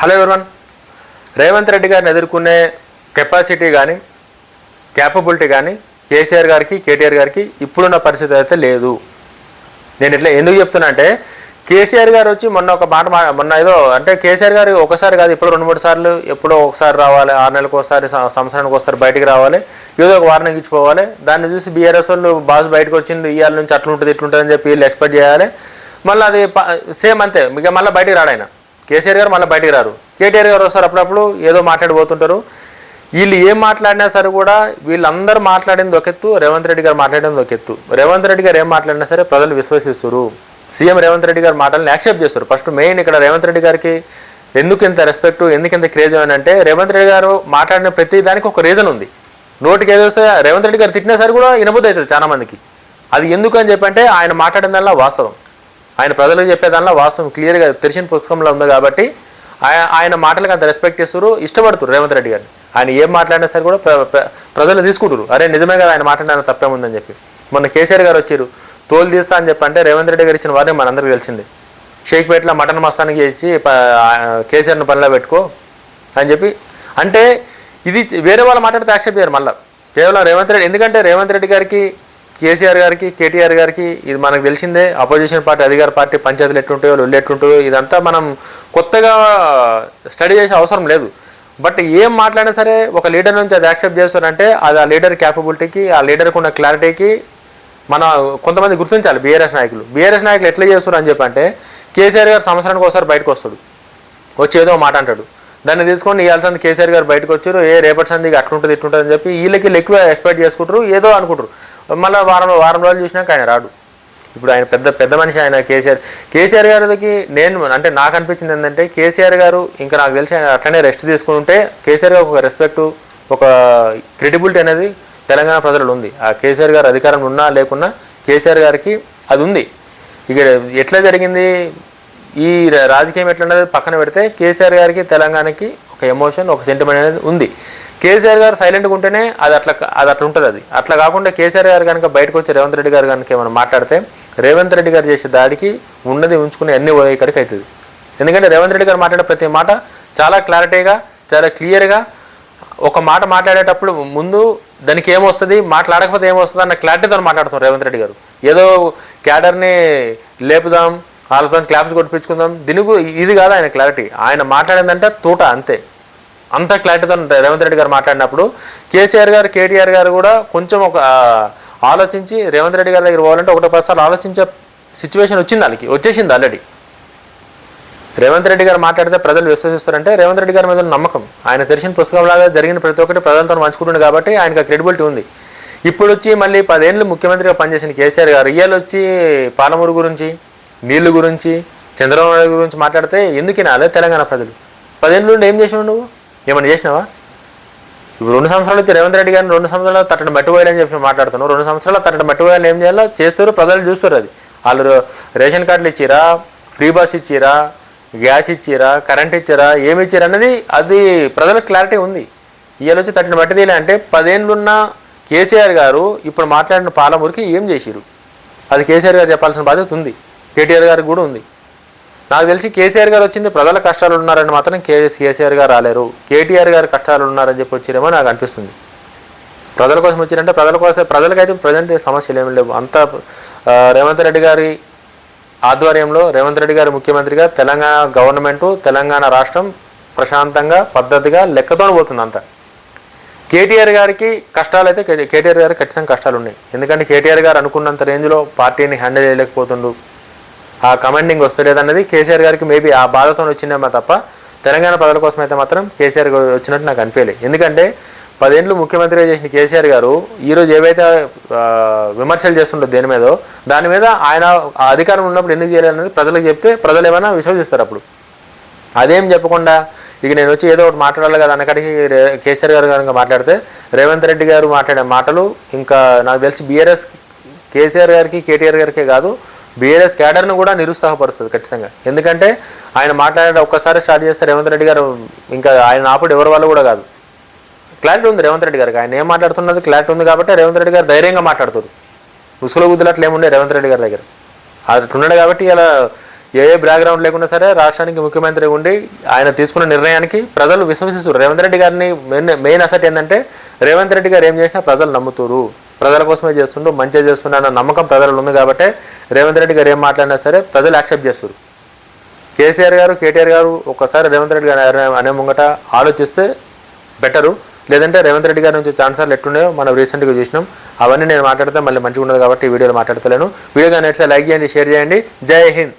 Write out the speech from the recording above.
Hello everyone? Revanth Reddy గారిని ఎదుర్కొనే capacity కానీ క్యాపబిలిటీ కానీ కేసీఆర్ గారికి కేటీఆర్ గారికి ఇప్పుడున్న పరిస్థితి అయితే లేదు. నేను ఇట్లా ఎందుకు చెప్తున్నా అంటే కేసీఆర్ గారు వచ్చి మొన్న ఒక మాట మా- మొన్న ఏదో అంటే కేసీఆర్ గారు ఒకసారి కాదు ఇప్పుడు రెండు మూడు సార్లు ఎప్పుడో ఒకసారి రావాలి ఆరు నెలలకు ఒకసారి సంవత్సరానికి ఒకసారి బయటికి రావాలి ఏదో ఒక వారం ఇచ్చిపోవాలి దాన్ని చూసి బీఆర్ఎస్ వాళ్ళు బాస్ బయటకు వచ్చింది ఇవాళ నుంచి అట్లా ఉంటుంది ఇట్లుంటుంది అని చెప్పి వీళ్ళు ఎక్స్పెక్ట్ చేయాలి. మళ్ళీ అది సేమ్ అంతే ఇక మళ్ళీ బయటికి రాడాయన కేసీఆర్ గారు మళ్ళీ బయటకు రారు. కేటీఆర్ గారు వస్తారు అప్పుడప్పుడు ఏదో మాట్లాడిపోతుంటారు వీళ్ళు ఏం మాట్లాడినా సరే కూడా వీళ్ళందరూ మాట్లాడింది ఒక ఎత్తు రేవంత్ రెడ్డి గారు మాట్లాడింది ఒక ఎత్తు. రేవంత్ రెడ్డి గారు ఏం మాట్లాడినా సరే ప్రజలు విశ్వసిస్తారు. సీఎం రేవంత్ రెడ్డి గారు మాటలను యాక్సెప్ట్ చేస్తారు. ఫస్ట్ మెయిన్ ఇక్కడ రేవంత్ రెడ్డి గారికి ఎందుకు ఇంత రెస్పెక్ట్ ఎందుకు ఇంత క్రేజ్ అని అంటే రేవంత్ రెడ్డి గారు మాట్లాడిన ప్రతి దానికి ఒక రీజన్ ఉంది. నోటికి ఏదో రేవంత్ రెడ్డి గారు తిట్టినా సరే కూడా వినబుద్ధి అవుతుంది చాలా మందికి అది ఎందుకు అని చెప్పంటే ఆయన మాట్లాడిన దానిలో వాస్తవం. ఆయన ప్రజలకు చెప్పేదానిలో వాస్తవం క్లియర్గా తెరిచిన పుస్తకంలో ఉంది కాబట్టి ఆయన ఆయన మాటలకు అంత రెస్పెక్ట్ చేస్తారు ఇష్టపడుతున్నారు రేవంత్ రెడ్డి గారిని. ఆయన ఏం మాట్లాడినా సరే కూడా ప్ర- ప్రజలు తీసుకుంటారు అరే నిజమే కదా ఆయన మాట్లాడిన తప్పేముందని చెప్పి. మొన్న కేసీఆర్ గారు వచ్చారు తోలు తీస్తా అని చెప్పి అంటే రేవంత్ రెడ్డి గారు ఇచ్చిన వారిని మనందరికీ తెలిసింది. షేక్పేటలో మటన్ మస్తానికి చేసి కేసీఆర్ని పనిలో పెట్టుకో అని చెప్పి. అంటే ఇది వేరే వాళ్ళు మాట్లాడితే యాక్సెప్ట్ చేయరు మళ్ళీ. కేవలం రేవంత్ రెడ్డి ఎందుకంటే రేవంత్ రెడ్డి గారికి కేసీఆర్ గారికి కేటీఆర్ గారికి ఇది మనకు తెలిసిందే. అపోజిషన్ పార్టీ అధికార పార్టీ పంచాయతీలు ఎట్లుంటాయో వాళ్ళు ఎట్లుంటాయో ఇదంతా మనం కొత్తగా స్టడీ చేసే అవసరం లేదు. బట్ ఏం మాట్లాడినా సరే ఒక లీడర్ నుంచి అది యాక్సెప్ట్ చేస్తారంటే అది ఆ లీడర్ క్యాపబిలిటీకి ఆ లీడర్కి ఉన్న క్లారిటీకి మన కొంతమంది గుర్తించాలి బీఆర్ఎస్ నాయకులు. బీఆర్ఎస్ నాయకులు ఎట్లా చేస్తున్నారు అని చెప్పి అంటే కేసీఆర్ గారు సంవత్సరానికి ఒకసారి బయటకు వస్తాడు. వచ్చి ఏదో మాట అంటాడు. దాన్ని తీసుకొని ఇవాళ కేసీఆర్ గారు బయటకు వచ్చారు. ఏ రేపటి సంది అట్లుంటుంది ఇట్లుంటుంది అని చెప్పి వీళ్ళకి ఎక్కువ ఎక్స్పెక్ట్ చేసుకుంటారు ఏదో అనుకుంటారు. మళ్ళీ వారం వారం రోజులు చూసినాక ఆయన రాడు. ఇప్పుడు ఆయన పెద్ద పెద్ద మనిషి ఆయన కేసీఆర్. కేసీఆర్ గారికి నేను అంటే నాకు అనిపించింది ఏంటంటే కేసీఆర్ గారు ఇంకా నాకు తెలిసి ఆయన అట్లనే రెస్ట్ తీసుకుంటే కేసీఆర్ గారు ఒక రెస్పెక్ట్ ఒక క్రెడిబిలిటీ అనేది తెలంగాణ ప్రజలు ఉంది. ఆ కేసీఆర్ గారు అధికారం ఉన్నా లేకున్నా కేసీఆర్ గారికి అది ఉంది. ఇక ఎట్లా జరిగింది? ఈ రాజకీయం ఎట్లా పక్కన పెడితే కేసీఆర్ గారికి తెలంగాణకి ఒక ఎమోషన్ ఒక సెంటిమెంట్ అనేది ఉంది. కేసీఆర్ గారు సైలెంట్గా ఉంటేనే అది అట్లా అది అట్లా ఉంటుంది అది. అట్లా కాకుండా కేసీఆర్ గారు కనుక బయటకు వచ్చి రేవంత్ రెడ్డి గారు కనుక ఏమైనా మాట్లాడితే రేవంత్ రెడ్డి గారు చేసే దాడికి ఉన్నది ఉంచుకుని అన్ని ఇక్కడికి అవుతుంది. ఎందుకంటే రేవంత్ రెడ్డి గారు మాట్లాడే ప్రతి మాట చాలా క్లారిటీగా చాలా క్లియర్గా ఒక మాట మాట్లాడేటప్పుడు ముందు దానికి ఏమొస్తుంది మాట్లాడకపోతే ఏమొస్తుంది అన్న క్లారిటీతో మాట్లాడుతాం రేవంత్ రెడ్డి గారు. ఏదో క్యాడర్ని లేపుదాం వాళ్ళతో క్లాప్స్ కొట్టించుకుందాం దీనికి ఇది కాదు ఆయన క్లారిటీ. ఆయన మాట్లాడిందంటే తూట అంతే. అంత క్లారిటీతో రేవంత్ రెడ్డి గారు మాట్లాడినప్పుడు కేసీఆర్ గారు కేటీఆర్ గారు కూడా కొంచెం ఒక ఆలోచించి రేవంత్ రెడ్డి గారి దగ్గర పోవాలంటే ఒకటో పదిసార్లు ఆలోచించే సిచ్యువేషన్ వచ్చింది వాళ్ళకి. వచ్చేసింది ఆల్రెడీ రేవంత్ రెడ్డి గారు మాట్లాడితే ప్రజలు విశ్వసిస్తారంటే రేవంత్ రెడ్డి గారి మీద నమ్మకం. ఆయన తెరిచిన పుస్తకం లాగా జరిగిన ప్రతి ఒక్కటి ప్రజలతో పంచుకుంటుంది కాబట్టి ఆయనకు క్రెడిబిలిటీ ఉంది. ఇప్పుడు వచ్చి మళ్ళీ పదేళ్ళు ముఖ్యమంత్రిగా పనిచేసిన కేసీఆర్ గారు ఇయ్యాలు వచ్చి పాలమూరు గురించి నీళ్ళు గురించి చంద్రబాబు నాయుడు గురించి మాట్లాడితే ఎందుకు వినాలి తెలంగాణ ప్రజలు. పదేళ్ళు ఏం చేసినావు నువ్వు? ఏమైనా చేసినావా? ఇప్పుడు రెండు సంవత్సరాలు వచ్చి రేవంత్ రెడ్డి గారిని రెండు సంవత్సరాలు తట్టడం మట్టిపోయాలని చెప్పి మాట్లాడుతున్నావు. రెండు సంవత్సరాలు తట్టడం మట్టిపోయాలని ఏం చేయాలో? చేస్తారు ప్రజలు చూస్తారు అది. వాళ్ళు రేషన్ కార్డులు ఇచ్చిరా ఫ్రీ బస్ ఇచ్చిరా గ్యాస్ ఇచ్చిరా కరెంట్ ఇచ్చిరా ఏమి ఇచ్చారా అనేది అది ప్రజలకు క్లారిటీ ఉంది. ఇవాళ వచ్చి తట్టిన మట్టి తీయలే అంటే పదేళ్ళున్న కేసీఆర్ గారు ఇప్పుడు మాట్లాడిన పాలమూరికి ఏం చేసిరు అది కేసీఆర్ గారు చెప్పాల్సిన బాధ్యత ఉంది. కేటీఆర్ గారికి కూడా ఉంది. నాకు తెలిసి కేసీఆర్ గారు వచ్చింది ప్రజల కష్టాలు ఉన్నారని మాత్రం కే కేసీఆర్ గారు రాలేరు. కేటీఆర్ గారు కష్టాలు ఉన్నారని చెప్పి వచ్చిరేమో నాకు అనిపిస్తుంది. ప్రజల కోసం వచ్చిరంటే ప్రజల కోసం ప్రజలకైతే ప్రజెంట్ సమస్యలు ఏమి లేవు. అంత రేవంత్ రెడ్డి గారి ఆధ్వర్యంలో రేవంత్ రెడ్డి గారి ముఖ్యమంత్రిగా తెలంగాణ గవర్నమెంటు తెలంగాణ రాష్ట్రం ప్రశాంతంగా పద్ధతిగా లెక్కతో పోతుంది అంతా. కేటీఆర్ గారికి కష్టాలు అయితే కేటీఆర్ గారికి ఖచ్చితంగా కష్టాలు ఉన్నాయి. ఎందుకంటే కేటీఆర్ గారు అనుకున్నంత రేంజ్లో పార్టీని హ్యాండిల్ చేయలేకపోతుండు. ఆ కమాండింగ్ వస్తలేదన్నది కేసీఆర్ గారికి మేబీ ఆ బాధతో వచ్చిందేమో తప్ప. తెలంగాణ ప్రజల కోసం అయితే మాత్రం కేసీఆర్ గారు వచ్చినట్టు నాకు అనిపించలేదు ఎందుకంటే పదేండ్లు ముఖ్యమంత్రిగా చేసిన కేసీఆర్ గారు ఈరోజు ఏవైతే విమర్శలు చేస్తుండో దేని మీదో దాని మీద ఆయన ఆ అధికారం ఉన్నప్పుడు ఎందుకు చేయాలనేది ప్రజలకు చెప్తే ప్రజలు ఏమైనా విశ్వసిస్తారు అప్పుడు. అదేం చెప్పకుండా ఇక నేను వచ్చి ఏదో ఒకటి మాట్లాడాలి కదా అన్నకాడికి కేసీఆర్ గారు కనుక మాట్లాడితే రేవంత్ రెడ్డి గారు మాట్లాడే మాటలు ఇంకా నాకు తెలిసి బీఆర్ఎస్ కేసీఆర్ గారికి కేటీఆర్ గారికే కాదు బీఆర్ఎస్ క్యాడర్ను కూడా నిరుత్సాహపరుస్తుంది ఖచ్చితంగా. ఎందుకంటే ఆయన మాట్లాడే ఒక్కసారి స్టార్ట్ చేస్తే రేవంత్ రెడ్డి గారు ఇంకా ఆయన ఆపుడు ఎవరి వాళ్ళు కూడా కాదు. క్లారిటీ ఉంది రేవంత్ రెడ్డి గారికి. ఆయన ఏం మాట్లాడుతున్నది క్లారిటీ ఉంది కాబట్టి రేవంత్ రెడ్డి గారు ధైర్యంగా మాట్లాడుతారు. ఉసుకుల గుద్దులు ఏముండే రేవంత్ రెడ్డి గారి దగ్గర? అట్లున్నాడు కాబట్టి ఇలా ఏ ఏ బ్యాక్గ్రౌండ్ లేకుండా సరే రాష్ట్రానికి ముఖ్యమంత్రి ఉండి ఆయన తీసుకున్న నిర్ణయానికి ప్రజలు విశ్వసిస్తారు రేవంత్ రెడ్డి గారిని మెయిన్ మెయిన్ అసెట్ ఏంటంటే రేవంత్ రెడ్డి గారు ఏం చేసినా ప్రజలు నమ్ముతారు. ప్రజల కోసమే చేస్తుండ్రు మంచిగా చేస్తున్నా అన్న నమ్మకం ప్రజలు ఉంది కాబట్టి రేవంత్ రెడ్డి గారు ఏం మాట్లాడినా సరే ప్రజలు యాక్సెప్ట్ చేస్తారు కేసీఆర్ గారు కేటీఆర్ గారు ఒక్కసారి రేవంత్ రెడ్డి గారు అనే- అనే ముంగట ఆలోచిస్తే బెటరు. లేదంటే రేవంత్ రెడ్డి గారి నుంచి ఛాన్సర్లు ఎట్టున్నాయో మనం రీసెంట్గా చూసినాం. అవన్నీ నేను మాట్లాడితే మళ్ళీ మంచిగా ఉండదు కాబట్టి ఈ వీడియోలో మాట్లాడతలేను. వీడియో కానీ నచ్చితే లైక్ చేయండి షేర్ చేయండి. జై హింద్.